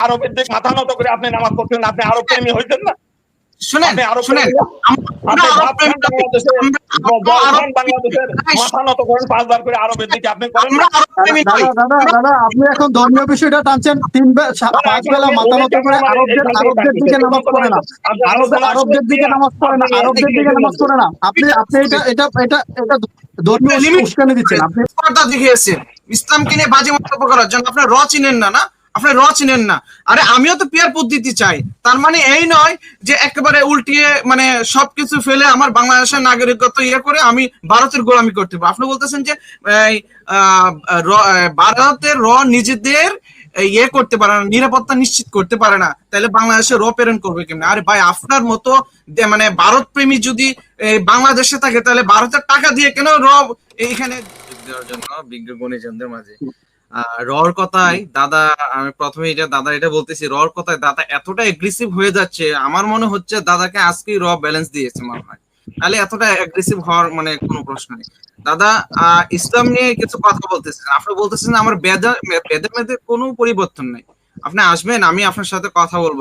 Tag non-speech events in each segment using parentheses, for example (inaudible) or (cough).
আরবের মাথা নত করে আপনি নামাজ পড়ছেন আপনি আরব প্রেমী হইতেন না? শুনেন আপনি এখন ধর্মীয় বিষয়টা টানছেন তিন পাঁচ বেলা মাথা মতো করে আরবদের আরবদের দিকে নামাজ পড়ে না। আরবদের আরবদের দিকে নামাজ পড়ে না আরবদের দিকে নামাজ পড়ে না। আপনি আপনি এটা এটা এটা এটা ধর্মীয় উস্কানি দিচ্ছেন। আপনি দেখিয়েছেন ইসলামকে নিয়ে বাজে মন্তব্য করার জন্য আপনি র চিনেন না না? আপনি র চিনেন না। আরে আমিও তো পিয়ার পদ্ধতি চাই। তার মানে এই নয় যে একেবারে উল্টিয়ে মানে সবকিছু ফেলে আমার বাংলাদেশের নাগরিকত্ব ইয়ে করে আমি ভারতের গোলামি করতে পারব। আপনি বলতেছেন যে ভারতের র নিজেদের ইয়ে করতে পারে না, নিরাপত্তা নিশ্চিত করতে পারে না। তাহলে বাংলাদেশে র প্রেরণ করবে কেমন? আরে ভাই, আপনার মতো মানে ভারত প্রেমী যদি বাংলাদেশে থাকে, তাহলে ভারতের টাকা দিয়ে কেন র এইখানে দেওয়ার জন্য বিজ্ঞ গণিজনদের মাঝে? রর কথায় দাদা, আমি প্রথমে এটা, দাদা এটা বলতেছি, রর কথায় দাদা এতটা এগ্রেসিভ হয়ে যাচ্ছে, আমার মনে হচ্ছে দাদাকে আজকেই র ব্যালেন্স দিয়েছে মনে হয়। তাহলে এতটা এগ্রেসিভ হওয়ার মানে কোনো প্রশ্ন নেই। দাদা ইসলাম নিয়ে কিছু কথা বলতেছেন। আপনি বলতেছেন আমার বেদা বেদের মধ্যে কোনো পরিবর্তন নেই। আপনি আসবেন, আমি আপনার সাথে কথা বলব।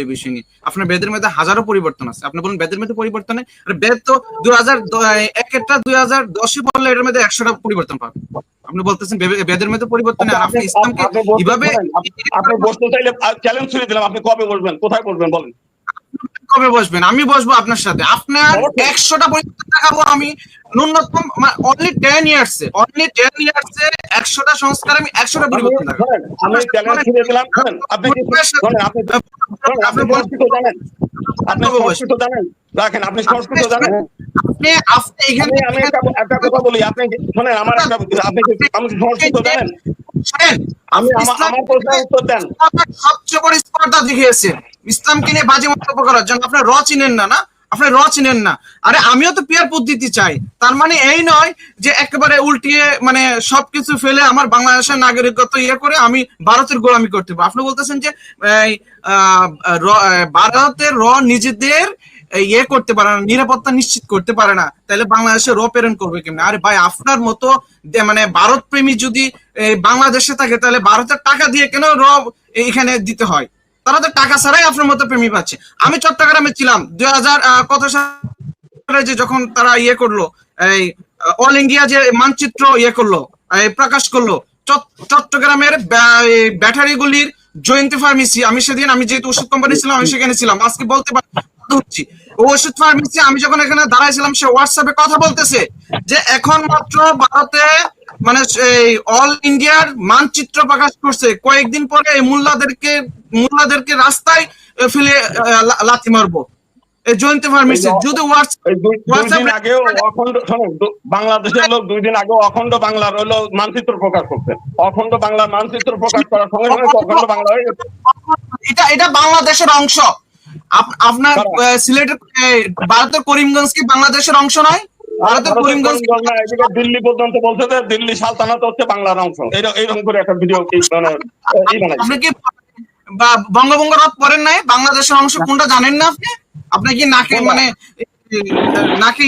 এই বিষয় নিয়ে। আপনার বেদের মধ্যে হাজারো পরিবর্তন আছে। আপনি বলুন বেদের মধ্যে পরিবর্তন নেই? আর বেদ তো দুই হাজার এক একটা দুই হাজার দশে পড়লে এটার মধ্যে একশোটা পরিবর্তন পাবে। আপনি বলতেছেন বেদের মধ্যে পরিবর্তন নেই। আপনি ইসলামকে কীভাবে আপনি- বসতে চাইলে চ্যালেঞ্জ ছুড়ে দিলাম। আপনি কবে বসবেন? কোথায় বসবেন? বলেন। কবে বসবেন? আমি বসবো আপনার সাথে। আপনার একশোটা পরিবর্তন দেখাবো আমি। ন্যূনতম only ten years only ten years একশোটা সংস্কার আমি একশোটা পরিবর্তন আমি চ্যালেঞ্জ ছুড়ে দিলাম। আপনি আপনি আপনি জানেন। আপনি সংস্কৃত জানেন। রাখেন আপনি সংস্কৃত জানেন। আপনি আপনি এখানে আমি আমি একটা কথা বলি আপনি শোনেন আমার একটা আপনি আমি সংস্কৃত জানেন? শোনেন, আমি আমার প্রশ্নের উত্তর দেন। আপনার সবচেয়ে বড় স্পর্ধা দেখিয়েছেন। ইসলামকে নিয়ে বাজে মন্তব্য করার জন্য আপনি র চিনেন না না? আপনি র চিনেন না। আরে আমিও তো পিয়ার পদ্ধতি চাই। তার মানে এই নয় যে একেবারে উল্টিয়ে মানে সবকিছু ফেলে আমার বাংলাদেশের নাগরিকত্ব ইয়ে করে আমি ভারতের গোলামি করতে পারব। আপনি বলতেছেন যে ভারতের র নিজেদের ইয়ে করতে পারে না, নিরাপত্তা নিশ্চিত করতে পারে না। তাহলে বাংলাদেশে র প্রেরণ করবে কেমন? আরে ভাই, আপনার মতো মানে ভারত প্রেমী যদি বাংলাদেশে থাকে, তাহলে ভারতের টাকা দিয়ে কেন র এখানে দিতে হয়? তারা তো টাকা ছাড়াই আপনার মতো প্রেমী পাচ্ছে। আমি চট্টগ্রামে ছিলাম দুই হাজার কত সালে যে যখন তারা ইয়ে করল, এই অল ইন্ডিয়া যে মানচিত্র ইয়ে করল প্রকাশ করল চট্টগ্রামের ব্যাটারি গুলির জয়ন্তী ফার্মেসি, আমি সেদিন, আমি যেহেতু ওষুধ কোম্পানি ছিলাম, আমি সেখানে ছিলাম, আজকে বলতে পারি হচ্ছি ও ওষুধ ফার্মেসি, আমি যখন এখানে দাঁড়াইছিলাম সে হোয়াটসঅ্যাপে কথা বলতেছে যে, এখন মাত্র ভারতে মানে এই অল ইন্ডিয়ার মানচিত্র প্রকাশ করছে। কয়েকদিন পরে এই মুল্লাদেরকে মুল্লাদেরকে রাস্তায় ফেলে লাথি মারবো। এই জয়ন্তী ফার্মেসি যদি বাংলাদেশের লোক দুই দিন আগেও অখণ্ড বাংলার হলো মানচিত্র প্রকাশ করছে। অখণ্ড বাংলার মানচিত্র প্রকাশ করার সঙ্গে সঙ্গে অখণ্ড বাংলা হয়ে গেছে। এটা এটা বাংলাদেশের অংশ। আপ- আপনার? সিলেটের ভারতের করিমগঞ্জ কি বাংলাদেশের অংশ নয়? ভারতের করিমগঞ্জ দিল্লি পর্যন্ত বলছে যে দিল্লি সালতানাত হচ্ছে বাংলার অংশ। এইরকম করে একটা ভিডিও মানে বানাইছে। আপনি কি বঙ্গভঙ্গ পড়েন নাই? বাংলাদেশের অংশ কোনটা জানেন না আপনি? আপনি কি নাকে মানে নাকি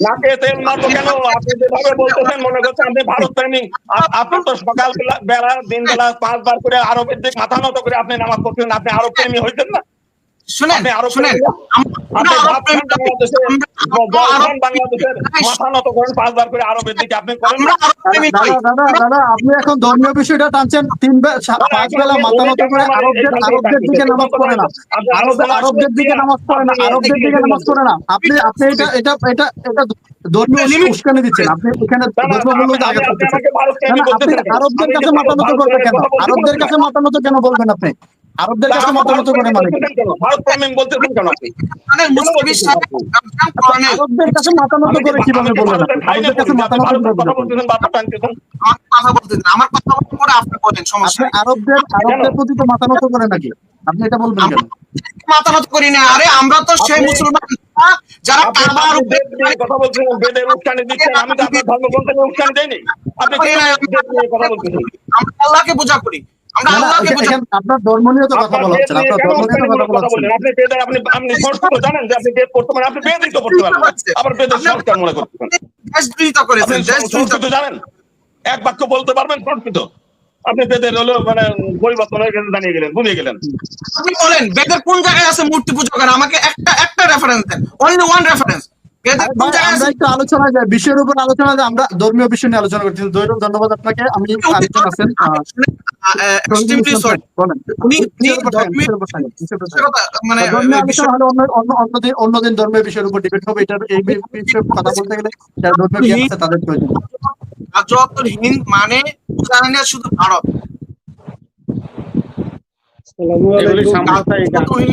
নাকে তেল মারবো কেন? আপনি যেভাবে (laughs) বলতেছেন মনে করছে আপনি ভারত প্রেমিক আপনি তো সকাল বেলা বেলা দিন বেলা পাঁচবার করে আরবের দিক মাথা নত করে আপনি নামাজ পড়ছেন আপনি আরব প্রেমী হইতেন না? শুনেন শুনেন আপনি নত এখন ধর্মীয় বিষয়টা টানছেন তিন পাঁচ বেলা মাথা মতো করে আরবদের আরবদের দিকে নামাজ পড়ে না। আরবদের দিকে নামাজ পড়ে না। আরবদের দিকে নামাজ পড়ে না। আপনি আপনি এটা এটা এটা এটা ধর্মীয় উস্কানি দিচ্ছেন। আপনি এখানে করতেছেন। আপনি আরবদের কাছে মাথা নত কেন? আরবদের কাছে মাথা নত কেন বলবেন আপনি? আরবদের কাছে মাথা করে মানে ভারত প্রেমিক বলতেছেন কেন আপনি মানে আরবদের কাছে করে কীভাবে আরবদের কাছে আমার কথা বলতে পরে আপনি বলেন সমস্যা আরবদের আরবদের প্রতি তো মাথা করে নাকি? আপনি এটা বলবেন কেন? মাথা নত করি না আরে আমরা তো সেই মুসলমান যারা কাবার কথা বলছেন বেদের দিচ্ছেন আমি তো আপনার আপনি কথা আমরা আল্লাহকে পূজা করি। আপনার ধর্ম নিয়ে তো কথা বলা হচ্ছে আপনার ধর্ম নিয়ে তো কথা বলা হচ্ছে আপনি বেদের আপনি আপনি সংস্কৃত জানেন যে আপনি বেদ পড়তে পারেন আপনি বেদই তো পড়তে পারেন আবার বেদের সংস্কার মনে করতেছেন দেশ দ্রোহিতা করেছেন দেশ দ্রোহিতা জানেন? এক বাক্য বলতে পারবেন সংস্কৃত? আপনি তাদের হলো মানে পরিবর্তন হয়ে গেছে জানিয়ে গেলেন ঘুমিয়ে গেলেন। আপনি বলেন বেদের কোন জায়গায় আছে মূর্তি পুজো করে আমাকে একটা একটা রেফারেন্স দেন। অনলি ওয়ান রেফারেন্স আলোচনা বিষয়ের উপর আলোচনা আমরা ধর্মীয় বিষয় নিয়ে আলোচনা করছি। দৈরব ধন্যবাদ আপনাকে। আমি আরেকজন আছেন উপর থাকেন। কথা মানে অন্যদিন ধর্মীয় বিষয়ের উপর ডিবেট হবে এটার এই বিষয়ে কথা বলতে গেলে যারা ধর্মীয় আছে তাদের প্রয়োজন। মানে শুধু ভারত।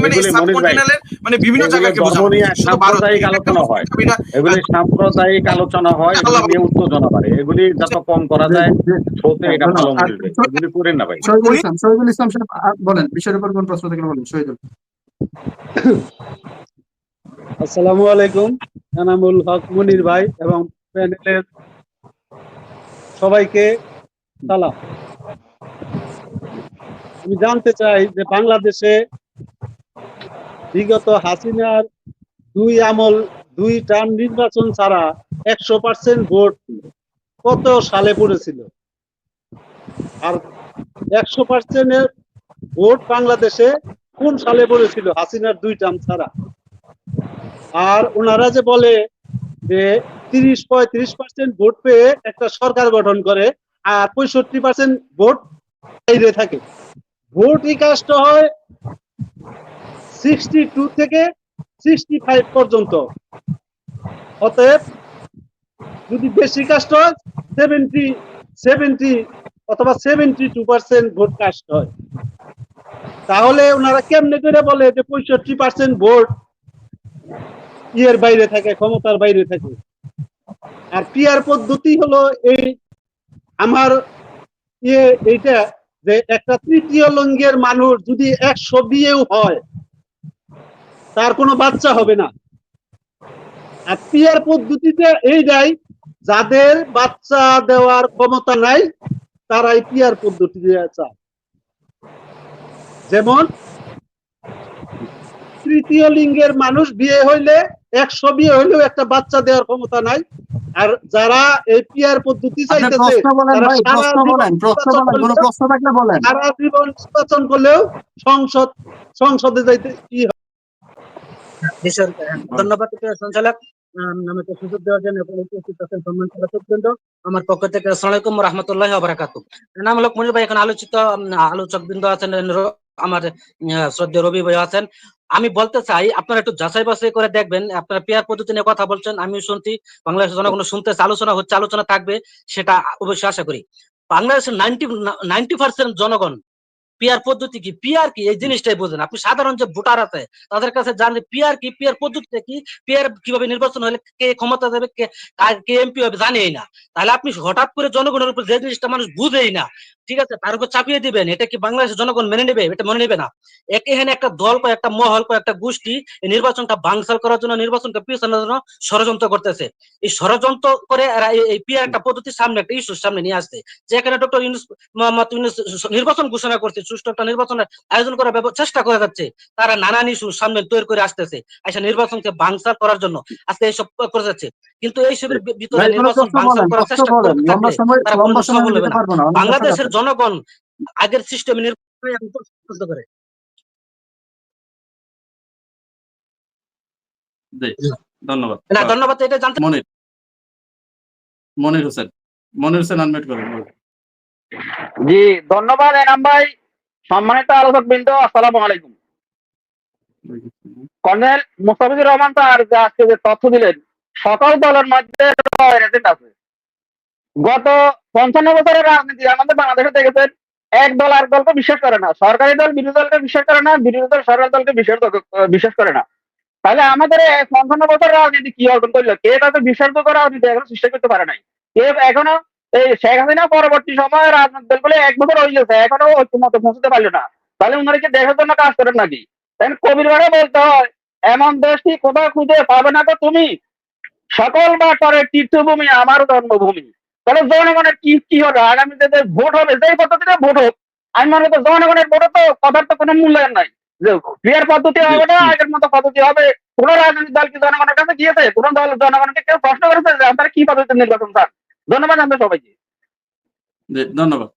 মানে মানে বিভিন্ন জায়গাকে সাম্প্রদায়িক আলোচনা হয়। এগুলি সাম্প্রদায়িক আলোচনা হয়। নিয়ে উত্তেজনা বাড়ে এগুলি যত কম করা যায় শোতে এটা ভালো এগুলি করেন না ভাই। শহীদুল ইসলাম সাহেব বলেন বিষয়ের উপর কোন প্রশ্ন থাকলে বলেন? শহীদুল। আসসালামু আলাইকুম। এনামুল হক মুনির ভাই এবং প্যানেলের সবাইকে সালাম। আমি জানতে চাই যে বাংলাদেশে বিগত হাসিনার দুই আমল, দুই টার্ম নির্বাচন ছাড়া একশো পার্সেন্ট ভোট কত সালে পড়েছিল? আর একশো পার্সেন্টের ভোট বাংলাদেশে কোন সালে পড়েছিল হাসিনার দুই টার্ম ছাড়া? আর ওনারা যে বলে যে তিরিশ পঁয়ত্রিশ পার্সেন্ট ভোট পেয়ে একটা সরকার গঠন করে আর পঁয়ষট্টি পার্সেন্ট ভোট বাইরে থাকে। ভোট কাজটা হয় সিক্সটি টু থেকে সিক্সটি ফাইভ পর্যন্ত। অতএব যদি বেশি কাস্ট হয় সেভেন্টি সেভেন্টি অথবা seventy two percent vote cast হয়। তাহলে ওনারা কেমনে করে বলে যে পঁয়ষট্টি পার্সেন্ট ভোট ইয়ের বাইরে থাকে, ক্ষমতার বাইরে থাকে? আর পিয়ার পদ্ধতি হলো এই আমার ইয়ে এইটা যে একটা তৃতীয় লিঙ্গের মানুষ যদি একশো বিয়েও হয়, তার কোনো বাচ্চা হবে না। আর পিয়ার পদ্ধতিতে এই যায় যাদের বাচ্চা দেওয়ার ক্ষমতা নাই, তারাই পিয়ার পদ্ধতি চায়। যেমন তৃতীয় লিঙ্গের মানুষ বিয়ে হইলে একশো বিয়ে হইলেও একটা বাচ্চা দেওয়ার ক্ষমতা নাই। আর যারা এই পিয়ার পদ্ধতি চাইতেছে তারা সারা জীবন নির্বাচন করলেও- সংসদ সংসদে যাইতে কি ধন্যবাদ প্রিয় সঞ্চালক। আম, আমাকে সুযোগ দেওয়ার জন্য উপস্থিত আছেন সম্মানিত দর্শকবৃন্দ আমার পক্ষ থেকে আসসালামু আলাইকুম রহমতুল্লাহ বারাকাতু নাম হলো মনির ভাই এখন আলোচিত উম, আলোচক বৃন্দ আছেন আমার শ্রদ্ধেয় রবি ভাই আছেন। আমি বলতে চাই, আপনারা একটু যাচাই বাছাই করে দেখবেন, আপনারা পেয়ার পদ্ধতি নিয়ে কথা বলছেন আমি শুনছি, বাংলাদেশের জনগণ শুনতেছে, আলোচনা হচ্ছে, আলোচনা থাকবে, সেটা অবশ্যই আশা করি। বাংলাদেশের নাইনটি নাইনটি পার্সেন্ট জনগণ পিয়ার পদ্ধতি কি? পিয়ার কি? এই জিনিসটাই বোঝেন। আপনি সাধারণ যে ভোটার আছে, তাদের কাছে জানলে পিয়ার কি? পিয়ার পদ্ধতিটা কি? পিয়ার কীভাবে নির্বাচন হলে কে ক্ষমতা দেবে কে এমপি হবে জানেই না। তাহলে আপনি হঠাৎ করে জনগণের উপর যে জিনিসটা মানুষ বুঝেই না ঠিক আছে? তার উপর চাপিয়ে দিবেন। এটা কি বাংলাদেশের জনগণ মেনে নেবে? এটা মনে নেবে না। এখানে একটা দল কয় একটা মহল কয় একটা গোষ্ঠী এই নির্বাচনটা বাংসাল করার জন্য নির্বাচনটা পিছানোর জন্য ষড়যন্ত্র করতেছে। এই ষড়যন্ত্র করে এরা এই- পিয়ার একটা পদ্ধতির সামনে একটা ইস্যুর সামনে নিয়ে আসছে। যেখানে ডক্টর ইউনুস মোহাম্মদ ইউনুস নির্বাচন ঘোষণা করছে সুষ্ঠু একটা নির্বাচনের আয়োজন করার চেষ্টা করে যাচ্ছে। তারা নানান ইস্যু সামনে তৈরি করে আসতেছে। আইসা নির্বাচনকে বাংসাল করার জন্য আজকে এইসব করে যাচ্ছে। কিন্তু এইসবের ভিতরে নির্বাচন বাংসাল করার চেষ্টা করতে বাংলাদেশের। জনগণ আগের সিস্টেমে নির্বাচন করে ধন্যবাদ। না ধন্যবাদ এটা জানতে মনির মনির হোসেন মনির হোসেন আনমিট করেন জি ধন্যবাদ এনাম ভাই। সম্মানিত আলোচক বৃন্দ আসসালামু আলাইকুম। কর্নেল মুস্তাফিজুর রহমান স্যার যে আজকে যে তথ্য দিলেন সকল দলের মধ্যে আছে। গত পঞ্চান্ন বছরের রাজনীতি আমাদের বাংলাদেশে দেখেছেন, এক দল আর দলকে বিশ্বাস করে না। সরকারি দল, বিরোধী দলকে বিশ্বাস করে না, বিরোধী দল, সরকারি দলকে বিশ্বাস করে না। তাহলে আমাদের পঞ্চান্ন বছর রাজনীতি কি অর্জন করল? কে তাদের বিশ্বাসযোগ্য রাজনীতি এখনও সৃষ্টি করতে পারে নাই? কে এখনও এই শেখ হাসিনা পরবর্তী সময় রাজনৈতিক দলগুলো এক বছর হয়ে গেছে, এখনও ঐক্যমতে পৌঁছতে পারল না। তাহলে উনারা কি দেশের জন্য কাজ করেন নাকি? তাই কবির বারে বলতে হয়, এমন দেশটি কোথাও খুঁজে পাবে না তো তুমি? সকল বাটরের তীর্থভূমি আমার জন্মভূমি। তাহলে জনগণের কি কি হবে? আগামীতে যে ভোট হবে যেই পদ্ধতিতে ভোট হোক আমি মনে করি জনগণের ভোটে তো কথার তো কোনো মূল্যায়ন নাই। যে বিয়ের পদ্ধতি হবে না আগের মতো পদ্ধতি হবে। কোন রাজনৈতিক দল কি জনগণের কাছে গিয়েছে? কোন দল জনগণকে কেউ প্রশ্ন করেছে যে আপনারা কি পদ্ধতিতে নির্বাচন চান? ধন্যবাদ আমরা সবাইকে। ধন্যবাদ।